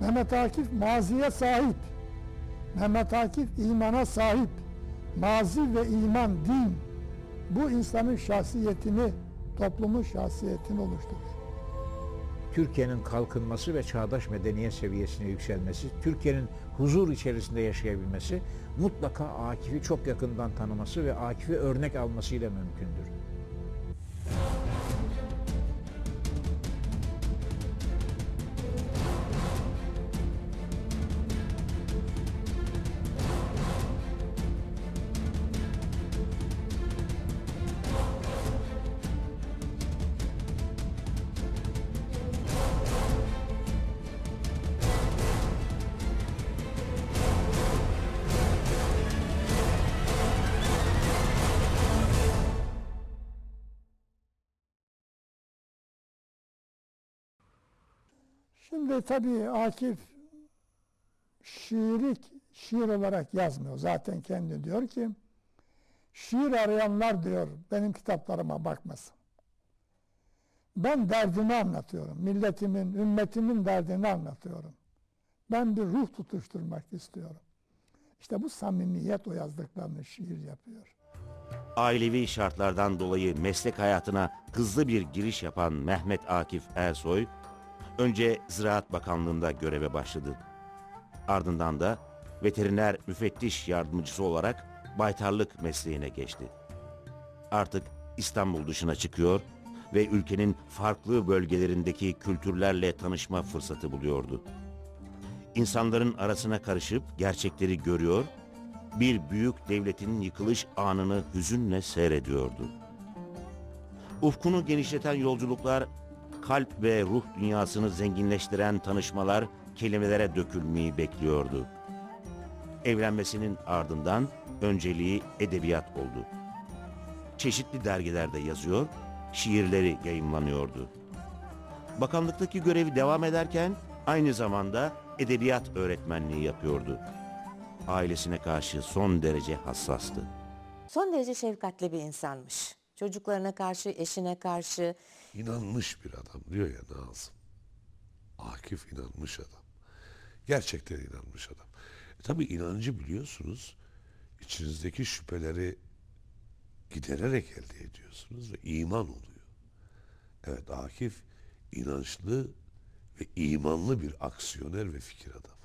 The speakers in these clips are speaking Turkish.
Mehmet Akif maziye sahip. Mehmet Akif imana sahip. Mazi ve iman, din bu insanın şahsiyetini, toplumun şahsiyetini oluşturur. Türkiye'nin kalkınması ve çağdaş medeniyet seviyesine yükselmesi, Türkiye'nin huzur içerisinde yaşayabilmesi mutlaka Akif'i çok yakından tanıması ve Akif'i örnek almasıyla mümkündür. Şimdi tabii Akif şiiri şiir olarak yazmıyor. Zaten kendi diyor ki şiir arayanlar diyor benim kitaplarıma bakmasın. Ben derdimi anlatıyorum. Milletimin, ümmetimin derdini anlatıyorum. Ben bir ruh tutuşturmak istiyorum. İşte bu samimiyet o yazdıklarını şiir yapıyor. Ailevi şartlardan dolayı meslek hayatına hızlı bir giriş yapan Mehmet Akif Ersoy, önce Ziraat Bakanlığı'nda göreve başladı. Ardından da veteriner müfettiş yardımcısı olarak baytarlık mesleğine geçti. Artık İstanbul dışına çıkıyor ve ülkenin farklı bölgelerindeki kültürlerle tanışma fırsatı buluyordu. İnsanların arasına karışıp gerçekleri görüyor, bir büyük devletin yıkılış anını hüzünle seyrediyordu. Ufkunu genişleten yolculuklar, kalp ve ruh dünyasını zenginleştiren tanışmalar kelimelere dökülmeyi bekliyordu. Evlenmesinin ardından önceliği edebiyat oldu. Çeşitli dergilerde yazıyor, şiirleri yayımlanıyordu. Bakanlıktaki görevi devam ederken aynı zamanda edebiyat öğretmenliği yapıyordu. Ailesine karşı son derece hassastı. Son derece şefkatli bir insanmış. Çocuklarına karşı, eşine karşı. İnanmış bir adam diyor ya Nazım. Akif inanmış adam. Gerçekten inanmış adam. E tabi inancı biliyorsunuz içinizdeki şüpheleri gidererek elde ediyorsunuz ve iman oluyor. Evet Akif inançlı ve imanlı bir aksiyoner ve fikir adamı.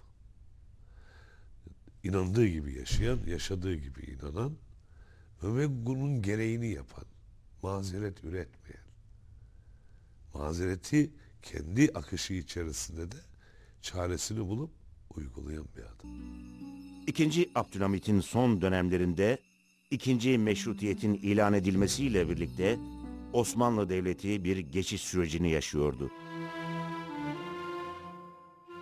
İnandığı gibi yaşayan, yaşadığı gibi inanan ve bunun gereğini yapan, mazeret üretmeyen, mazereti kendi akışı içerisinde de çaresini bulup uygulayan bir adam. İkinci Abdülhamit'in son dönemlerinde ikinci meşrutiyetin ilan edilmesiyle birlikte Osmanlı Devleti bir geçiş sürecini yaşıyordu.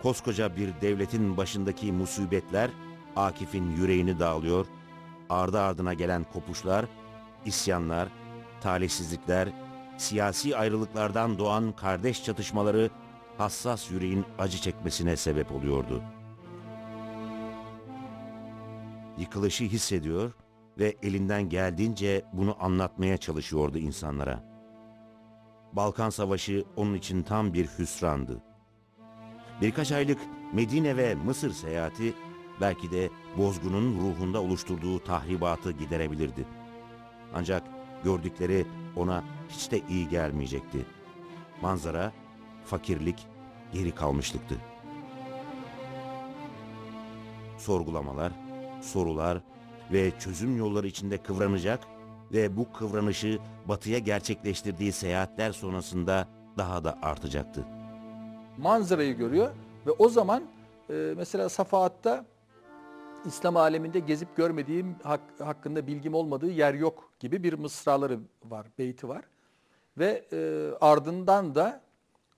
Koskoca bir devletin başındaki musibetler Akif'in yüreğini dağılıyor, ardı ardına gelen kopuşlar, isyanlar, talihsizlikler, siyasi ayrılıklardan doğan kardeş çatışmaları hassas yüreğin acı çekmesine sebep oluyordu. Yıkılışı hissediyor ve elinden geldiğince bunu anlatmaya çalışıyordu insanlara. Balkan Savaşı onun için tam bir hüsrandı. Birkaç aylık Medine ve Mısır seyahati belki de bozgunun ruhunda oluşturduğu tahribatı giderebilirdi. Ancak gördükleri ona hiç de iyi gelmeyecekti. Manzara, fakirlik, geri kalmışlıktı. Sorgulamalar, sorular ve çözüm yolları içinde kıvranacak ve bu kıvranışı batıya gerçekleştirdiği seyahatler sonrasında daha da artacaktı. Manzarayı görüyor ve o zaman e, mesela Safahat'ta İslam aleminde gezip görmediğim hak, hakkında bilgim olmadığı yer yok gibi bir mısraları var, beyti var. Ve e, ardından da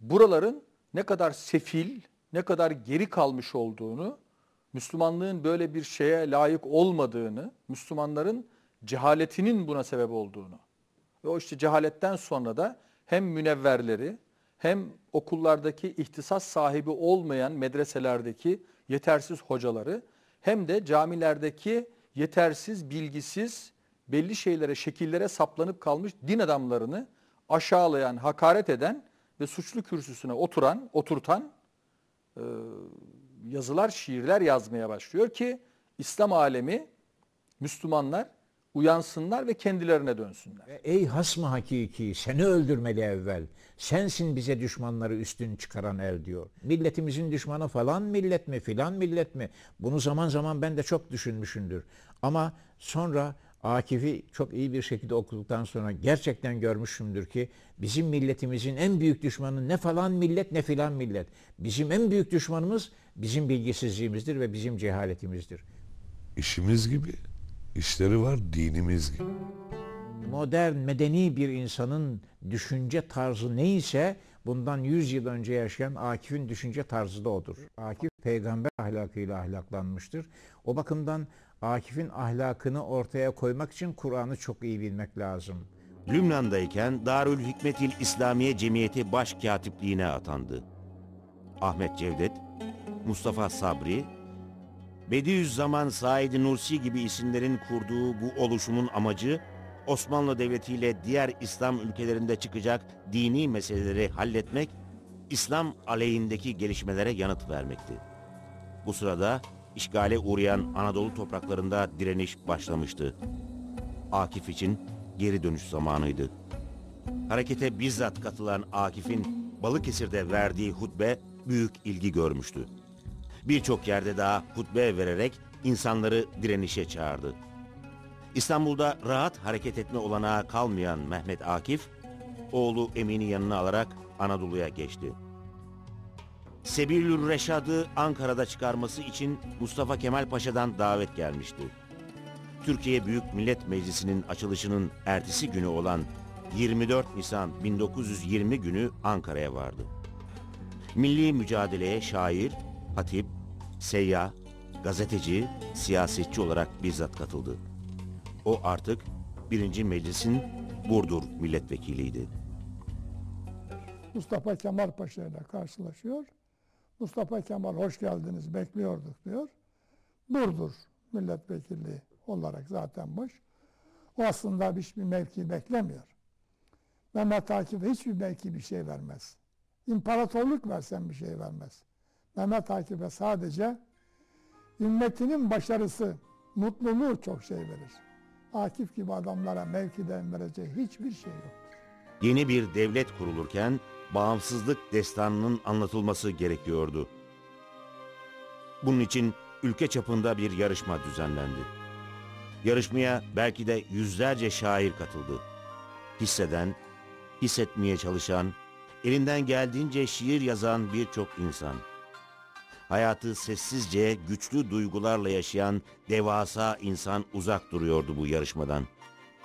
buraların ne kadar sefil, ne kadar geri kalmış olduğunu, Müslümanlığın böyle bir şeye layık olmadığını, Müslümanların cehaletinin buna sebep olduğunu ve o işte cehaletten sonra da hem münevverleri hem okullardaki ihtisas sahibi olmayan medreselerdeki yetersiz hocaları hem de camilerdeki yetersiz, bilgisiz, belli şeylere, şekillere saplanıp kalmış din adamlarını aşağılayan, hakaret eden ve suçlu kürsüsüne oturan, oturtan e, yazılar, şiirler yazmaya başlıyor ki İslam alemi, Müslümanlar uyansınlar ve kendilerine dönsünler. Ey hasmı hakiki seni öldürmeli evvel. Sensin bize düşmanları üstün çıkaran el diyor. Milletimizin düşmanı falan millet mi filan millet mi? Bunu zaman zaman ben de çok düşünmüşümdür. Ama sonra Akif'i çok iyi bir şekilde okuduktan sonra gerçekten görmüşümdür ki bizim milletimizin en büyük düşmanı ne falan millet ne filan millet. Bizim en büyük düşmanımız bizim bilgisizliğimizdir ve bizim cehaletimizdir. İşimiz gibi, işleri var dinimiz gibi. modern, medeni bir insanın düşünce tarzı neyse bundan 100 yıl önce yaşayan Akif'in düşünce tarzı da odur. Akif peygamber ahlakıyla ahlaklanmıştır. O bakımdan Akif'in ahlakını ortaya koymak için Kur'an'ı çok iyi bilmek lazım. Lübnan'dayken Darül Hikmetil İslamiye Cemiyeti Başkatipliğine atandı. Ahmet Cevdet, Mustafa Sabri, Bediüzzaman Said Nursi gibi isimlerin kurduğu bu oluşumun amacı Osmanlı Devleti ile diğer İslam ülkelerinde çıkacak dini meseleleri halletmek, İslam aleyhindeki gelişmelere yanıt vermekti. Bu sırada işgale uğrayan Anadolu topraklarında direniş başlamıştı. Akif için geri dönüş zamanıydı. Harekete bizzat katılan Akif'in Balıkesir'de verdiği hutbe büyük ilgi görmüştü. Birçok yerde daha hutbe vererek insanları direnişe çağırdı. İstanbul'da rahat hareket etme olanağı kalmayan Mehmet Akif, oğlu Emin'i yanına alarak Anadolu'ya geçti. Sebilül Reşad'ı Ankara'da çıkarması için Mustafa Kemal Paşa'dan davet gelmişti. Türkiye Büyük Millet Meclisi'nin açılışının ertesi günü olan 24 Nisan 1920 günü Ankara'ya vardı. Milli mücadeleye şair, hatip, seyyah, gazeteci, siyasetçi olarak bizzat katıldı. O artık birinci meclisin Burdur milletvekiliydi. Mustafa Kemal Paşa ile karşılaşıyor. Mustafa Kemal hoş geldiniz bekliyorduk diyor. Burdur milletvekili olarak zaten boş. O aslında hiçbir mevki beklemiyor. Mehmet Akif hiçbir mevki bir şey vermez. İmparatorluk versen bir şey vermez. Mehmet Akif'e sadece ümmetinin başarısı, mutluluğu çok şey verir. Akif gibi adamlara mevkiden vereceği hiçbir şey yok. Yeni bir devlet kurulurken bağımsızlık destanının anlatılması gerekiyordu. Bunun için ülke çapında bir yarışma düzenlendi. Yarışmaya belki de yüzlerce şair katıldı. Hisseden, hissetmeye çalışan, elinden geldiğince şiir yazan birçok insan. Hayatı sessizce, güçlü duygularla yaşayan devasa insan uzak duruyordu bu yarışmadan.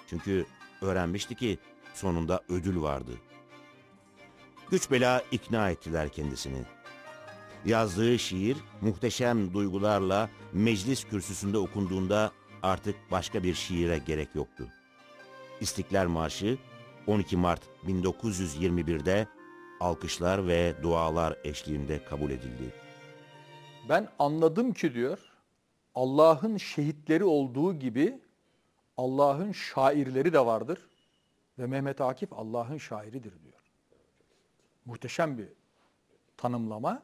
Çünkü öğrenmişti ki sonunda ödül vardı. Güç bela ikna ettiler kendisini. Yazdığı şiir muhteşem duygularla meclis kürsüsünde okunduğunda artık başka bir şiire gerek yoktu. İstiklal Marşı 12 Mart 1921'de alkışlar ve dualar eşliğinde kabul edildi. Ben anladım ki diyor Allah'ın şehitleri olduğu gibi Allah'ın şairleri de vardır ve Mehmet Akif Allah'ın şairidir diyor. Muhteşem bir tanımlama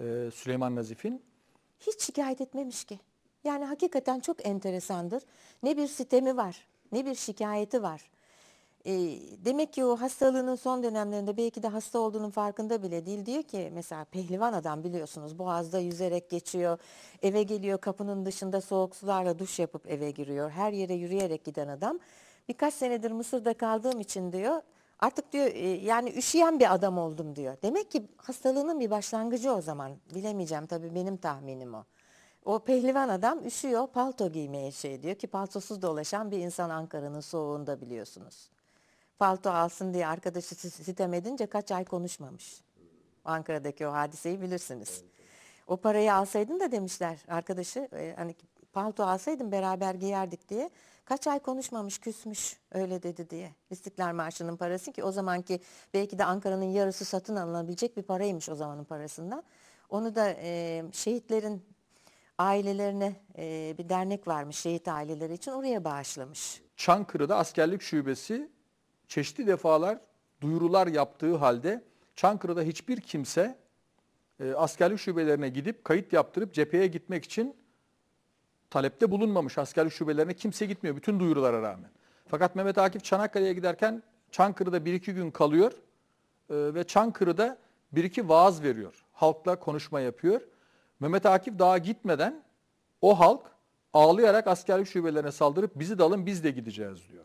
ee, Süleyman Nazif'in. Hiç şikayet etmemiş ki. Yani hakikaten çok enteresandır. Ne bir sitemi var, ne bir şikayeti var. E, demek ki o hastalığının son dönemlerinde belki de hasta olduğunun farkında bile değil. Diyor ki mesela pehlivan adam biliyorsunuz boğazda yüzerek geçiyor. Eve geliyor kapının dışında soğuk sularla duş yapıp eve giriyor. Her yere yürüyerek giden adam. Birkaç senedir Mısır'da kaldığım için diyor artık diyor yani üşüyen bir adam oldum diyor. Demek ki hastalığının bir başlangıcı o zaman. Bilemeyeceğim tabii benim tahminim o. O pehlivan adam üşüyor palto giymeye şey diyor ki paltosuz dolaşan bir insan Ankara'nın soğuğunda biliyorsunuz. Palto alsın diye arkadaşı sitem edince kaç ay konuşmamış. Ankara'daki o hadiseyi bilirsiniz. O parayı alsaydın da demişler arkadaşı e, hani palto alsaydın beraber giyerdik diye. Kaç ay konuşmamış küsmüş öyle dedi diye. İstiklal Marşı'nın parası ki o zamanki belki de Ankara'nın yarısı satın alınabilecek bir paraymış o zamanın parasından. Onu da e, şehitlerin ailelerine e, bir dernek varmış şehit aileleri için oraya bağışlamış. Çankırı'da askerlik şubesi çeşitli defalar duyurular yaptığı halde Çankırı'da hiçbir kimse e, askerlik şubelerine gidip kayıt yaptırıp cepheye gitmek için talepte bulunmamış. Askerlik şubelerine kimse gitmiyor bütün duyurulara rağmen. Fakat Mehmet Akif Çanakkale'ye giderken Çankırı'da bir iki gün kalıyor e, ve Çankırı'da bir iki vaaz veriyor. Halkla konuşma yapıyor. Mehmet Akif daha gitmeden o halk ağlayarak askerlik şubelerine saldırıp bizi de alın biz de gideceğiz diyor.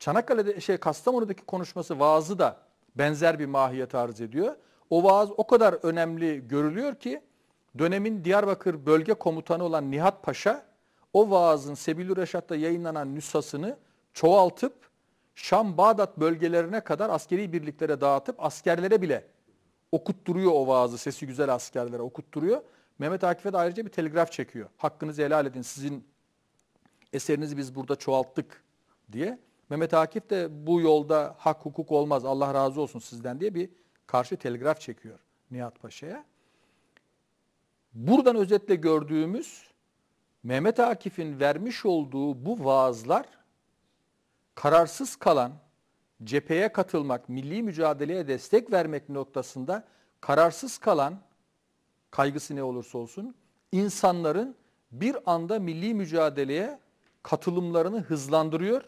Çanakkale'de şey Kastamonu'daki konuşması vaazı da benzer bir mahiyet arz ediyor. O vaaz o kadar önemli görülüyor ki dönemin Diyarbakır bölge komutanı olan Nihat Paşa o vaazın Sebilü Reşat'ta yayınlanan nüshasını çoğaltıp Şam, Bağdat bölgelerine kadar askeri birliklere dağıtıp askerlere bile okutturuyor o vaazı. Sesi güzel askerlere okutturuyor. Mehmet Akif'e de ayrıca bir telgraf çekiyor. Hakkınızı helal edin sizin eserinizi biz burada çoğalttık diye. Mehmet Akif de bu yolda hak hukuk olmaz Allah razı olsun sizden diye bir karşı telgraf çekiyor Nihat Paşa'ya. Buradan özetle gördüğümüz Mehmet Akif'in vermiş olduğu bu vaazlar kararsız kalan cepheye katılmak, milli mücadeleye destek vermek noktasında kararsız kalan kaygısı ne olursa olsun insanların bir anda milli mücadeleye katılımlarını hızlandırıyor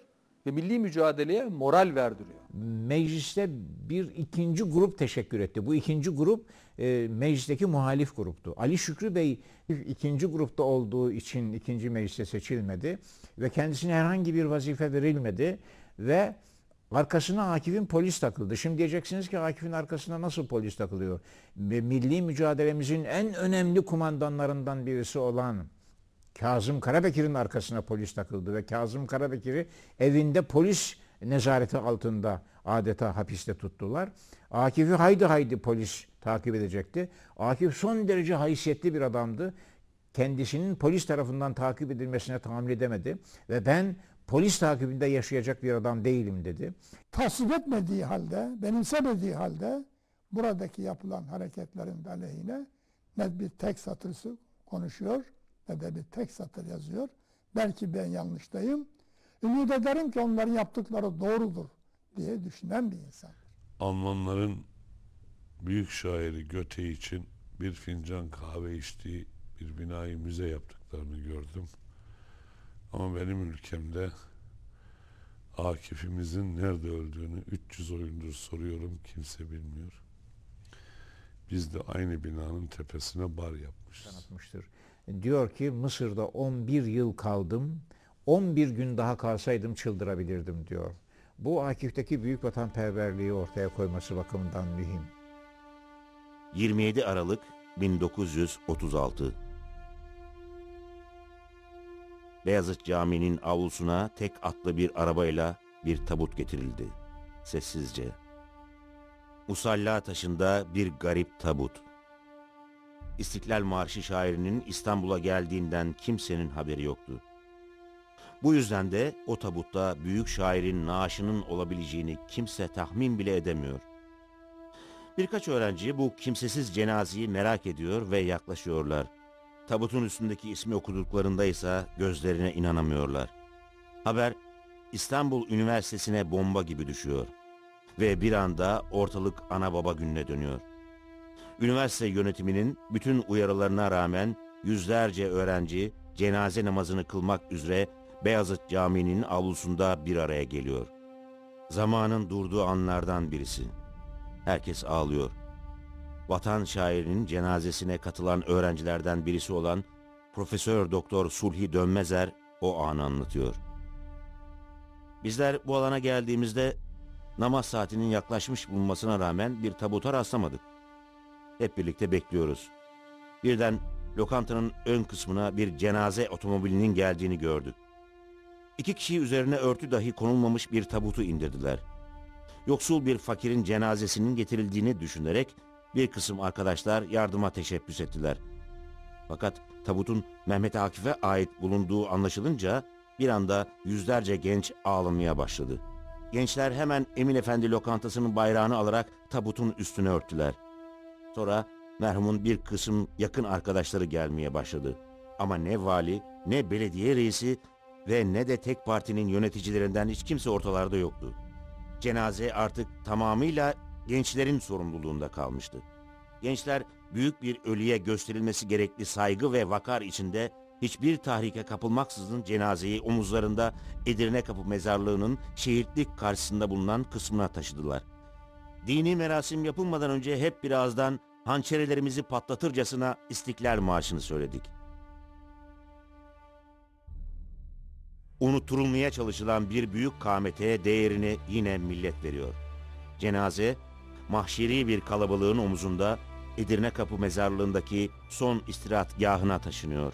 ve milli mücadeleye moral verdiriyor. Mecliste bir ikinci grup teşekkür etti. Bu ikinci grup e, meclisteki muhalif gruptu. Ali Şükrü Bey ikinci grupta olduğu için ikinci meclise seçilmedi ve kendisine herhangi bir vazife verilmedi ve arkasına Akif'in polis takıldı. Şimdi diyeceksiniz ki Akif'in arkasına nasıl polis takılıyor? Milli mücadelemizin en önemli kumandanlarından birisi olan Kazım Karabekir'in arkasına polis takıldı ve Kazım Karabekir'i evinde polis nezareti altında adeta hapiste tuttular. Akif'i haydi haydi polis takip edecekti. Akif son derece haysiyetli bir adamdı. Kendisinin polis tarafından takip edilmesine tahammül edemedi ve ben polis takibinde yaşayacak bir adam değilim dedi. Tasvip etmediği halde, benimsemediği halde buradaki yapılan hareketlerin aleyhine ne bir tek satırsı konuşuyor ne de bir tek satır yazıyor. Belki ben yanlıştayım. Ümit ederim ki onların yaptıkları doğrudur diye düşünen bir insan. Almanların büyük şairi Göte için bir fincan kahve içtiği bir binayı müze yaptıklarını gördüm. Ama benim ülkemde Akif'imizin nerede öldüğünü 300 oyundur soruyorum kimse bilmiyor. Biz de aynı binanın tepesine bar yapmışız. Tanıtmıştır. Diyor ki Mısır'da 11 yıl kaldım. 11 gün daha kalsaydım çıldırabilirdim diyor. Bu Akif'teki büyük vatanperverliği ortaya koyması bakımından mühim. 27 Aralık 1936 Beyazıt Camii'nin avlusuna tek atlı bir arabayla bir tabut getirildi. Sessizce. Musalla taşında bir garip tabut. İstiklal Marşı şairinin İstanbul'a geldiğinden kimsenin haberi yoktu. Bu yüzden de o tabutta büyük şairin naaşının olabileceğini kimse tahmin bile edemiyor. Birkaç öğrenci bu kimsesiz cenazeyi merak ediyor ve yaklaşıyorlar. Tabutun üstündeki ismi okuduklarında ise gözlerine inanamıyorlar. Haber İstanbul Üniversitesi'ne bomba gibi düşüyor. Ve bir anda ortalık ana baba gününe dönüyor. Üniversite yönetiminin bütün uyarılarına rağmen yüzlerce öğrenci cenaze namazını kılmak üzere Beyazıt Camii'nin avlusunda bir araya geliyor. Zamanın durduğu anlardan birisi. Herkes ağlıyor. Vatan şairinin cenazesine katılan öğrencilerden birisi olan Profesör Doktor Sulhi Dönmezer o anı anlatıyor. Bizler bu alana geldiğimizde namaz saatinin yaklaşmış bulunmasına rağmen bir tabuta rastlamadık. Hep birlikte bekliyoruz. Birden lokantanın ön kısmına bir cenaze otomobilinin geldiğini gördük. İki kişi üzerine örtü dahi konulmamış bir tabutu indirdiler. Yoksul bir fakirin cenazesinin getirildiğini düşünerek bir kısım arkadaşlar yardıma teşebbüs ettiler. Fakat tabutun Mehmet Akif'e ait bulunduğu anlaşılınca bir anda yüzlerce genç ağlamaya başladı. Gençler hemen Emin Efendi lokantasının bayrağını alarak tabutun üstüne örttüler. Sonra merhumun bir kısım yakın arkadaşları gelmeye başladı. Ama ne vali, ne belediye reisi ve ne de tek partinin yöneticilerinden hiç kimse ortalarda yoktu. Cenaze artık tamamıyla gençlerin sorumluluğunda kalmıştı. Gençler büyük bir ölüye gösterilmesi gerekli saygı ve vakar içinde hiçbir tahrike kapılmaksızın cenazeyi omuzlarında Edirne Kapı Mezarlığı'nın şehitlik karşısında bulunan kısmına taşıdılar. Dini merasim yapılmadan önce hep birazdan hançerelerimizi patlatırcasına İstiklal Marşı'nı söyledik. Unutturulmaya çalışılan bir büyük kamete değerini yine millet veriyor. Cenaze, mahşeri bir kalabalığın omuzunda Edirne Kapı Mezarlığı'ndaki son istirahatgahına taşınıyor.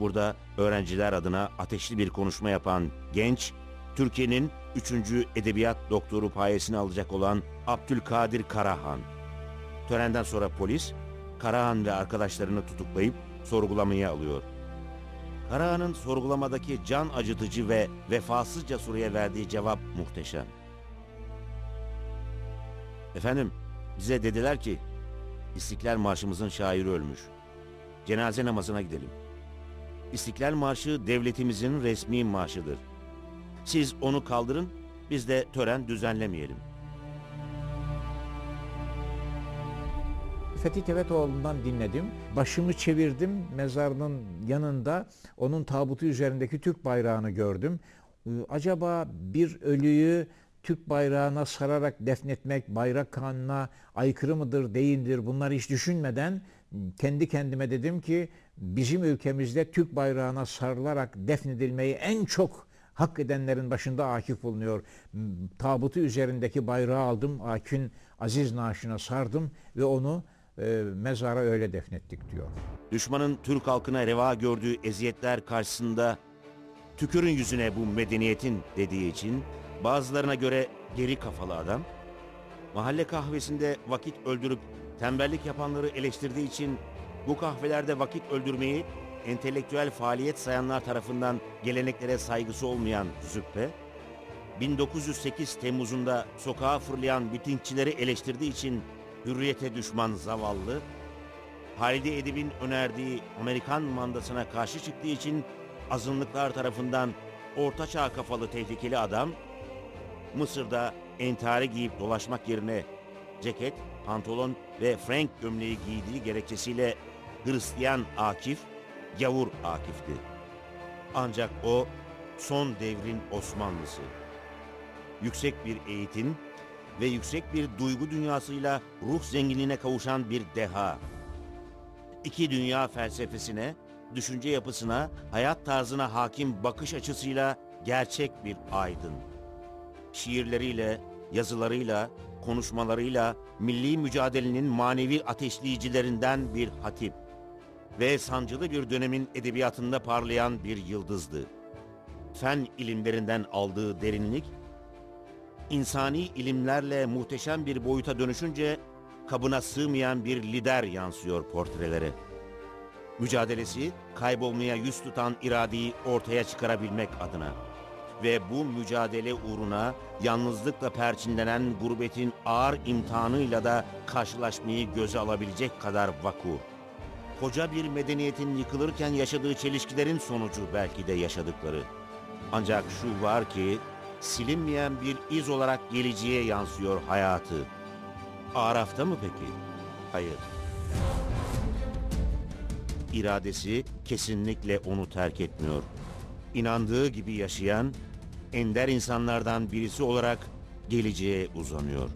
Burada öğrenciler adına ateşli bir konuşma yapan genç, Türkiye'nin 3. Edebiyat Doktoru payesini alacak olan Abdülkadir Karahan. Törenden sonra polis, Karahan ve arkadaşlarını tutuklayıp sorgulamaya alıyor. Karahan'ın sorgulamadaki can acıtıcı ve vefasızca soruya verdiği cevap muhteşem. Efendim, bize dediler ki, İstiklal Marşımızın şairi ölmüş. Cenaze namazına gidelim. İstiklal Marşı devletimizin resmi marşıdır. Siz onu kaldırın, biz de tören düzenlemeyelim. Fethi Tevetoğlu'ndan dinledim. Başımı çevirdim mezarının yanında onun tabutu üzerindeki Türk bayrağını gördüm. Ee, Acaba bir ölüyü Türk bayrağına sararak defnetmek bayrak kanuna aykırı mıdır değildir bunları hiç düşünmeden kendi kendime dedim ki bizim ülkemizde Türk bayrağına sarılarak defnedilmeyi en çok hak edenlerin başında Akif bulunuyor. Tabutu üzerindeki bayrağı aldım, Akif'in aziz naaşına sardım ve onu e, mezara öyle defnettik diyor. Düşmanın Türk halkına reva gördüğü eziyetler karşısında tükürün yüzüne bu medeniyetin dediği için bazılarına göre geri kafalı adam, mahalle kahvesinde vakit öldürüp tembellik yapanları eleştirdiği için bu kahvelerde vakit öldürmeyi entelektüel faaliyet sayanlar tarafından geleneklere saygısı olmayan züppe, 1908 Temmuz'unda sokağa fırlayan mitingçileri eleştirdiği için hürriyete düşman zavallı, Halide Edip'in önerdiği Amerikan mandasına karşı çıktığı için azınlıklar tarafından ortaçağ kafalı tehlikeli adam, Mısır'da entari giyip dolaşmak yerine ceket, pantolon ve frank gömleği giydiği gerekçesiyle Hristiyan Akif, gavur Akif'ti. Ancak o son devrin Osmanlısı. Yüksek bir eğitim ve yüksek bir duygu dünyasıyla ruh zenginliğine kavuşan bir deha. İki dünya felsefesine, düşünce yapısına, hayat tarzına hakim bakış açısıyla gerçek bir aydın. Şiirleriyle, yazılarıyla, konuşmalarıyla milli mücadelenin manevi ateşleyicilerinden bir hatip ve sancılı bir dönemin edebiyatında parlayan bir yıldızdı. Fen ilimlerinden aldığı derinlik, insani ilimlerle muhteşem bir boyuta dönüşünce kabına sığmayan bir lider yansıyor portrelere. Mücadelesi kaybolmaya yüz tutan iradeyi ortaya çıkarabilmek adına ve bu mücadele uğruna yalnızlıkla perçinlenen gurbetin ağır imtihanıyla da karşılaşmayı göze alabilecek kadar vakur. Koca bir medeniyetin yıkılırken yaşadığı çelişkilerin sonucu belki de yaşadıkları. Ancak şu var ki silinmeyen bir iz olarak geleceğe yansıyor hayatı. Araf'ta mı peki? Hayır. İradesi kesinlikle onu terk etmiyor. İnandığı gibi yaşayan ender insanlardan birisi olarak geleceğe uzanıyor.